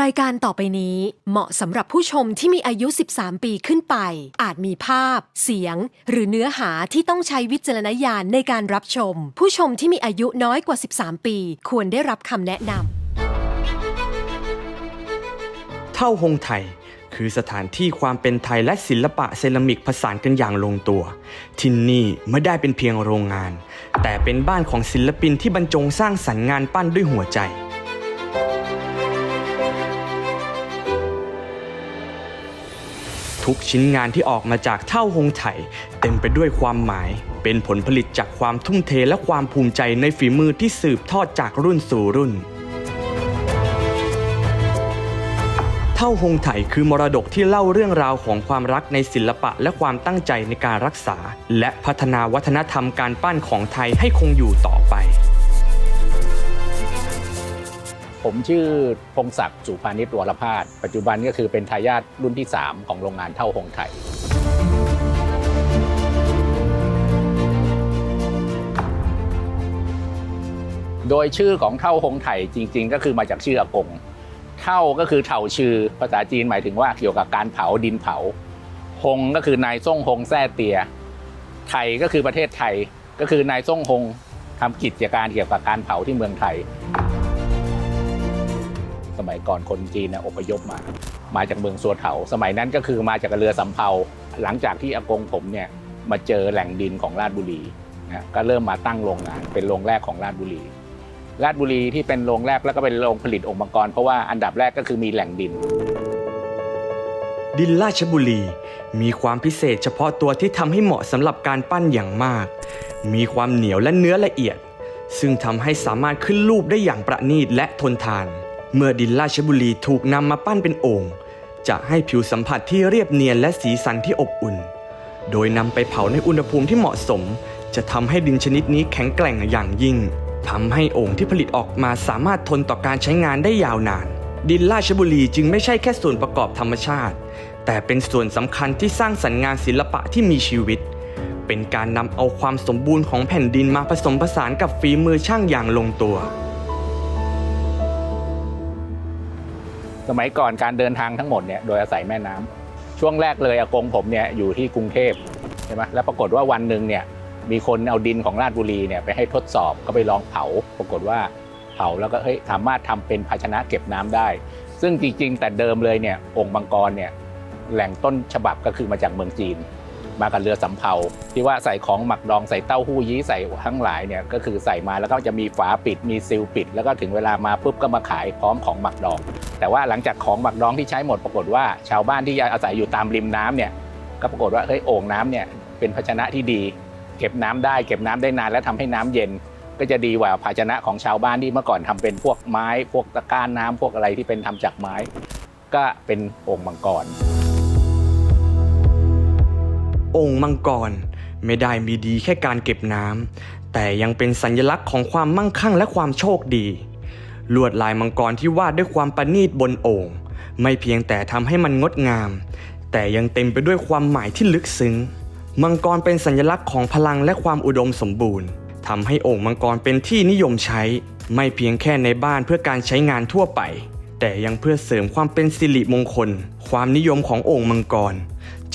รายการต่อไปนี้เหมาะสำหรับผู้ชมที่มีอายุ 13 ปีขึ้นไป อาจมีภาพ เสียง หรือเนื้อหาที่ต้องใช้วิจารณญาณในการรับชม ผู้ชมที่มีอายุน้อยกว่า 13 ปี ควรได้รับคำแนะนำ เท่าหงไทย คือสถานที่ความเป็นไทยและศิลปะเซรามิกผสานกันอย่างลงตัว ที่นี่ไม่ได้เป็นเพียงโรงงาน แต่เป็นบ้านของศิลปินที่บรรจงสร้างสรรค์งานปั้นด้วยหัวใจ ทุกชิ้นงานที่ออกมาจากเท่าหงไถ เต็มไปด้วยความหมาย เป็นผลผลิตจากความทุ่มเทและความภูมิใจในฝีมือที่สืบทอดจากรุ่นสู่รุ่น เท่าหงไถคือมรดกที่เล่าเรื่องราวของความรักในศิลปะและความตั้งใจในการรักษา และพัฒนาวัฒนธรรมการปั้นของไทยให้คงอยู่ต่อไป ผมชื่อพงศักดิ์สุภานิชวรพาสปัจจุบันก็คือเป็นทายาทรุ่นที่ 3 ของโรงงานเท่าหงไทย โดยชื่อของเท่าหงไทยจริง ๆ ก็คือมาจากชื่ออากง เท่าก็คือเถ่าชื่อภาษาจีนหมายถึงว่าเกี่ยวกับการเผาดินเผา หงก็คือนายซ่งหงแซ่เตีย ไทยก็คือประเทศไทย ก็คือนายซ่งหงทำกิจการเกี่ยวกับการเผาที่เมืองไทย มัยก่อนคนจีนอพยพมา มาจากเมืองสัวเถา สมัยนั้นก็คือมาจากเรือสำเภา หลังจากที่อากงผมเนี่ยมาเจอแหล่งดินของราชบุรีนะก็เริ่มมาตั้งโรงงาน เป็นโรงแรกของราชบุรี ราชบุรีที่เป็นโรงแรกแล้วก็เป็นโรงผลิตองค์กร เพราะว่าอันดับแรกก็คือมีแหล่งดิน ดินราชบุรี มีความพิเศษเฉพาะตัวที่ทำให้เหมาะสำหรับการปั้นอย่างมาก มีความเหนียวและเนื้อละเอียดซึ่งทำให้สามารถขึ้นรูปได้อย่างประณีตและทนทาน เมื่อดินราชบุรีถูกนำมาปั้นเป็นโอ่งจะให้ผิวสัมผัสที่เรียบเนียนและสีสันที่อบอุ่น โดยนำไปเผาในอุณหภูมิที่เหมาะสม จะทำให้ดินชนิดนี้แข็งแกร่งอย่างยิ่งทำให้โอ่งที่ผลิตออกมาสามารถทนต่อการใช้งานได้ยาวนาน ดินราชบุรีจึงไม่ใช่แค่ส่วนประกอบธรรมชาติ แต่เป็นส่วนสำคัญที่สร้างสรรค์งานศิลปะที่มีชีวิต เป็นการนำเอาความสมบูรณ์ของแผ่นดินมาผสมผสานกับฝีมือช่างอย่างลงตัว สมัยก่อนการเดินทางทั้งหมดเนี่ยโดยอาศัยแม่น้ำช่วงแรกเลยอากงผมเนี่ยอยู่ที่กรุงเทพใช่ไหมแล้วปรากฏว่าวันหนึ่งเนี่ยมีคนเอาดินของราชบุรีเนี่ยไปให้ทดสอบก็ไปลองเผา ปรากฏว่าเผาแล้วก็เฮ้ยสามารถทำเป็นภาชนะเก็บน้ำได้ ซึ่งจริงๆ แต่เดิมเลยเนี่ยองค์มังกรเนี่ยแหล่งต้นฉบับก็คือมาจากเมืองจีน มากับเรือสำเภาที่ว่าใส่ของหมักดองใส่เต้าหู้ยี้ใส่ทั้งหลายเนี่ยก็คือใส่มาแล้วก็จะมีฝาปิดมีซีลปิด แล้วก็ถึงเวลามาปุ๊บก็มาขายพร้อมของหมักดอง แต่ว่าหลังจากของหมักดองที่ใช้หมดปรากฏว่า ชาวบ้านที่อาศัยอยู่ตามริมน้ำเนี่ยก็ปรากฏว่าเฮ้ยโอ่งน้ำเนี่ยเป็นภาชนะที่ดี เก็บน้ำได้ เก็บน้ำได้นานและทำให้น้ำเย็น ก็จะดีกว่าภาชนะของชาวบ้านที่เมื่อก่อนทำเป็นพวกไม้ พวกตะกร้าน้ำพวกอะไรที่เป็นทำจากไม้ ก็เป็นโอ่งมังกร องค์มังกร ไม่ได้มีดีแค่การเก็บน้ำแต่ยังเป็นสัญลักษณ์ของความมั่งคั่งและความโชคดี ลวดลายมังกรที่วาดด้วยความประณีตบนโอ่งไม่เพียงแต่ทำให้มันงดงาม แต่ยังเต็มไปด้วยความหมายที่ลึกซึ้ง มังกรเป็นสัญลักษณ์ของพลังและความอุดมสมบูรณ์ทำให้โอ่งมังกรเป็นที่นิยมใช้ ไม่เพียงแค่ในบ้านเพื่อการใช้งานทั่วไป แต่ยังเพื่อเสริมความเป็นสิริมงคล ความนิยมของโอ่งมังกร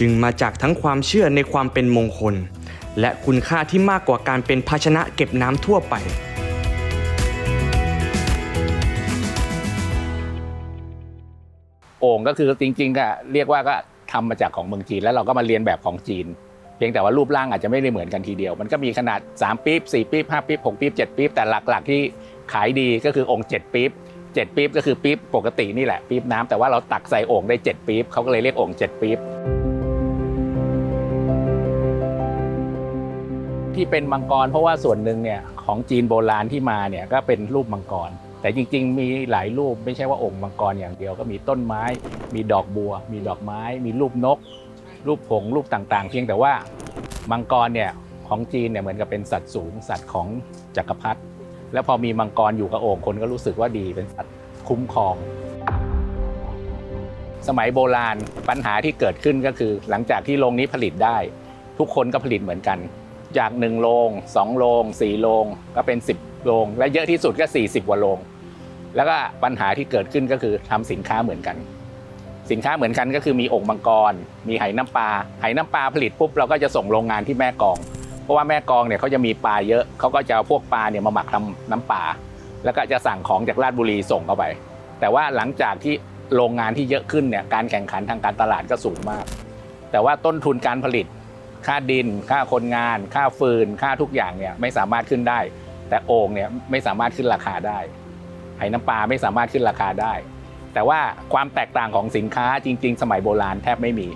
จึงมาจากทั้งความเชื่อในความเป็นมงคล และคุณค่าที่มากกว่าการเป็นภาชนะเก็บน้ำทั่วไป โอ่งก็คือจริงๆก็เรียกว่าก็ทำมาจากของเมืองจีน แล้วเราก็มาเรียนแบบของจีน เพียงแต่ว่ารูปร่างอาจจะไม่ได้เหมือนกันทีเดียว มันก็มีขนาด 3ปี๊บ4ปี๊บ5ปี๊บ6ปี๊บ7ปี๊บแต่หลักๆ ที่ขายดีก็คือองค์7ปี๊บ7ปี๊บก็คือปี๊บปกตินี่แหละปี๊บน้ำแต่ว่าเราตักใส่โอ่งได้ 7ปี๊บเขาก็เลยเรียกโอ่ง7ปี๊บ ที่เป็นมังกร เพราะว่าส่วนหนึ่งเนี่ยของจีนโบราณที่มาเนี่ยก็เป็นรูปมังกร แต่จริง ๆ มีหลายรูปไม่ใช่ว่าองค์มังกรอย่างเดียวก็มีต้นไม้ มีดอกบัว มีดอกไม้ มีรูปนก รูปผงรูปต่างๆ เพียงแต่ว่ามังกรเนี่ยของจีนเนี่ยเหมือนกับเป็นสัตว์สูงสัตว์ของจักรพรรดิแล้วพอมีมังกรอยู่กับโอ่งคนก็รู้สึกว่าดีเป็นสัตว์คุ้มครอง สมัยโบราณปัญหาที่เกิดขึ้นก็คือ หลังจากที่โรงนี้ผลิตได้ ทุกคนก็ผลิตเหมือนกัน จาก1โรง2โรง4โรงก็เป็น 10โรงและเยอะที่สุดก็ 40กว่าโรงแล้วก็ปัญหาที่เกิดขึ้นก็คือทำสินค้าเหมือนกัน สินค้าเหมือนกันก็คือมีองค์มังกร มีไหน้ำปลาไหน้ำปลาผลิตปุ๊บเราก็จะส่งโรงงานที่แม่กอง เพราะว่าแม่กองเนี่ยเขาจะมีปลาเยอะเขาก็จะเอาพวกปลาเนี่ยมาหมักทำน้ำปลาแล้วก็จะสั่งของจากราชบุรีส่งเข้าไป แต่ว่าหลังจากที่โรงงานที่เยอะขึ้นเนี่ยการแข่งขันทางการตลาดก็สูงมาก แต่ว่าต้นทุนการผลิต ค่าดิน ค่าคนงาน ค่าฟืน ค่าทุกอย่างเนี่ยไม่สามารถขึ้นได้ แต่โอ่งเนี่ยไม่สามารถขึ้นราคาได้ไหน้ำปลาไม่สามารถขึ้นราคาได้ แต่ว่าความแตกต่างของสินค้าจริง ๆ สมัยโบราณแทบไม่มี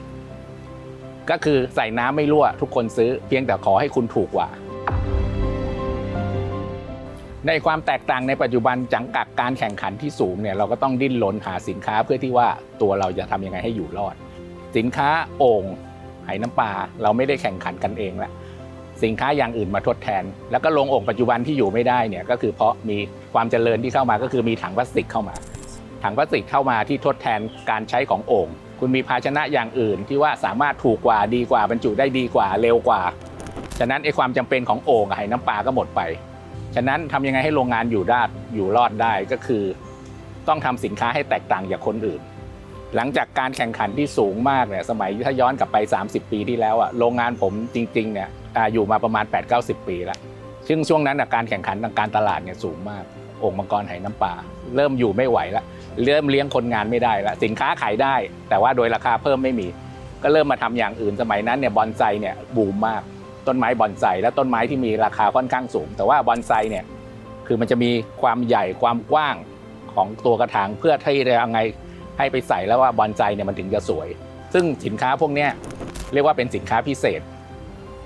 ก็คือใส่น้ำไม่รั่ว ทุกคนซื้อเพียงแต่ขอให้คุณถูกกว่า ในความแตกต่างในปัจจุบันจังกักการแข่งขันที่สูงเนี่ยเราก็ต้องดิ้นรนหาสินค้าเพื่อที่ว่าตัวเราจะทำยังไงให้อยู่รอด สินค้าโอ่ง ไหน้ำปลาเราไม่ได้แข่งขันกันเองละสินค้าอย่างอื่นมาทดแทน แล้วก็โรงโอ่งปัจจุบันที่อยู่ไม่ได้เนี่ยก็คือเพราะมีความเจริญที่เข้ามาก็คือมีถังพลาสติกเข้ามา ถังพลาสติกเข้ามาที่ทดแทนการใช้ของโอ่งคุณมีภาชนะอย่างอื่น ที่ว่าสามารถถูกกว่าดีกว่าบรรจุได้ดีกว่าเร็วกว่า ฉะนั้นไอ้ความจำเป็นของโอ่งกับไหน้ำปลาก็หมดไป ฉะนั้นทำยังไงให้โรงงานอยู่ได้อยู่รอดได้ก็คือ ต้องทำสินค้าให้แตกต่างจากคนอื่น หลังจากการแข่งขันที่สูงมากเนี่ยสมัยถ้าย้อนกลับไป 30 ปีที่แล้วอะโรงงานผมจริงๆเนี่ยอยู่มาประมาณ 8-90 ปีแล้วซึ่งช่วงนั้นการแข่งขันทางการตลาดเนี่ยสูงมากองค์มังกรไหน้ำปลาเริ่มอยู่ไม่ไหวแล้วเริ่มเลี้ยงคนงานไม่ได้แล้วสินค้าขายได้ แต่ว่าโดยราคาเพิ่มไม่มี ก็เริ่มมาทำอย่างอื่นสมัยนั้นเนี่ยบอนไซเนี่ยบูมมาก ต้นไม้บอนไซและต้นไม้ที่มีราคาค่อนข้างสูง แต่ว่าบอนไซเนี่ยคือมันจะมีความใหญ่ความกว้างของตัวกระถางเพื่อที่จะยังไง ให้ไปใส่แล้วว่าบอนไซเนี่ยมันถึงจะสวย ซึ่งสินค้าพวกนี้เรียกว่าเป็นสินค้าพิเศษ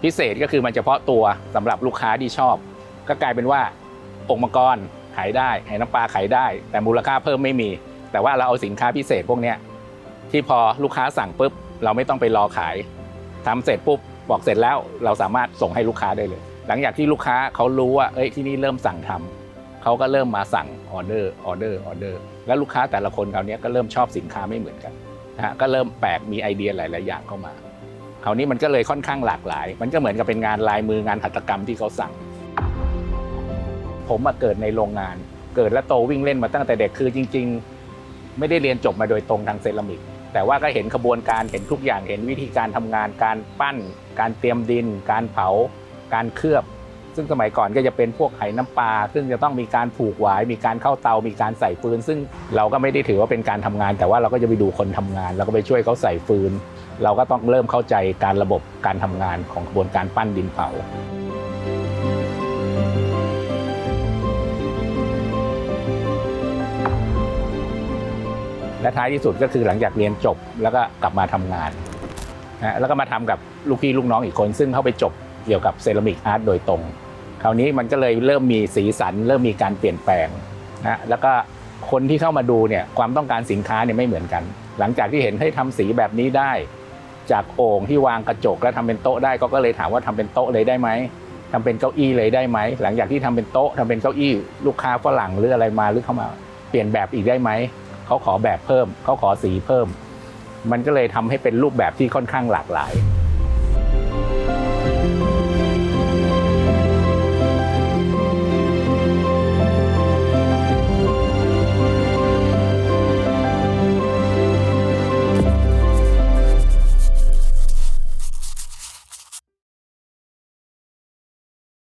พิเศษก็คือมันเฉพาะตัวสำหรับลูกค้าที่ชอบ ก็กลายเป็นว่าองค์มังกรขายได้ไหน้ำปลาขายได้ แต่มูลค่าเพิ่มไม่มี แต่ว่าเราเอาสินค้าพิเศษพวกนี้ที่พอลูกค้าสั่งปุ๊บเราไม่ต้องไปรอขายทำเสร็จปุ๊บบอกเสร็จแล้วเราสามารถส่งให้ลูกค้าได้เลย หลังจากที่ลูกค้าเขารู้ว่าเอ้ยที่นี่เริ่มสั่งทำ เขาก็เริ่มมาสั่งออเดอร์ออเดอร์ออเดอร์แล้วลูกค้าแต่ละคนคราวนี้ก็เริ่มชอบสินค้าไม่เหมือนกันนะฮะก็เริ่มแปลกมีไอเดียหลาย ๆ อย่างเข้ามาคราวนี้มันก็เลยค่อนข้างหลากหลาย มันก็เหมือนกับเป็นงานลายมืองานหัตถกรรมที่เขาสั่ง ผมมาเกิดในโรงงาน เกิดและโตวิ่งเล่นมาตั้งแต่เด็กคือจริง ๆ ไม่ได้เรียนจบมาโดยตรงทางเซรามิก แต่ว่าก็เห็นขบวนการเห็นทุกอย่างเห็นวิธีการทำงาน การปั้น การเตรียมดิน การเผา การเคลือบ ซึ่งสมัยก่อนก็จะเป็นพวกไหน้ำปลาซึ่งจะต้องมีการผูกหวาย มีการเข้าเตา มีการใส่ฟืน ซึ่งเราก็ไม่ได้ถือว่าเป็นการทำงาน แต่ว่าเราก็จะไปดูคนทำงานแล้วก็ไปช่วยเขาใส่ฟืน เราก็ต้องเริ่มเข้าใจการระบบการทำงานของกระบวนการปั้นดินเผาและท้ายที่สุดก็คือหลังจากเรียนจบแล้วก็กลับมาทำงานนะแล้วก็มาทำกับลูกพี่ลูกน้องอีกคน ซึ่งเข้าไปจบ กี่ยวกับเซรามิกอาร์ตโดยตรง คราวนี้มันก็เลยเริ่มมีสีสัน เริ่มมีการเปลี่ยนแปลงนะแล้วก็คนที่เข้ามาดูเนี่ยความต้องการสินค้าเนี่ยไม่เหมือนกัน หลังจากที่เห็นให้ทำสีแบบนี้ได้ จากโอ่งที่วางกระจกแล้วทำเป็นโต๊ะได้ก็ก็เลยถามว่าทำเป็นโต๊ะเลยได้ไหมทำเป็นเก้าอี้เลยได้ไหมหลังจากที่ทำเป็นโต๊ะทำเป็นเก้าอี้ลูกค้าฝรั่งหรืออะไรมาหรือเข้ามาเปลี่ยนแบบอีกได้ไหมเขาขอแบบเพิ่มเขาขอสีเพิ่ม มันก็เลยทำให้เป็นรูปแบบที่ค่อนข้างหลากหลาย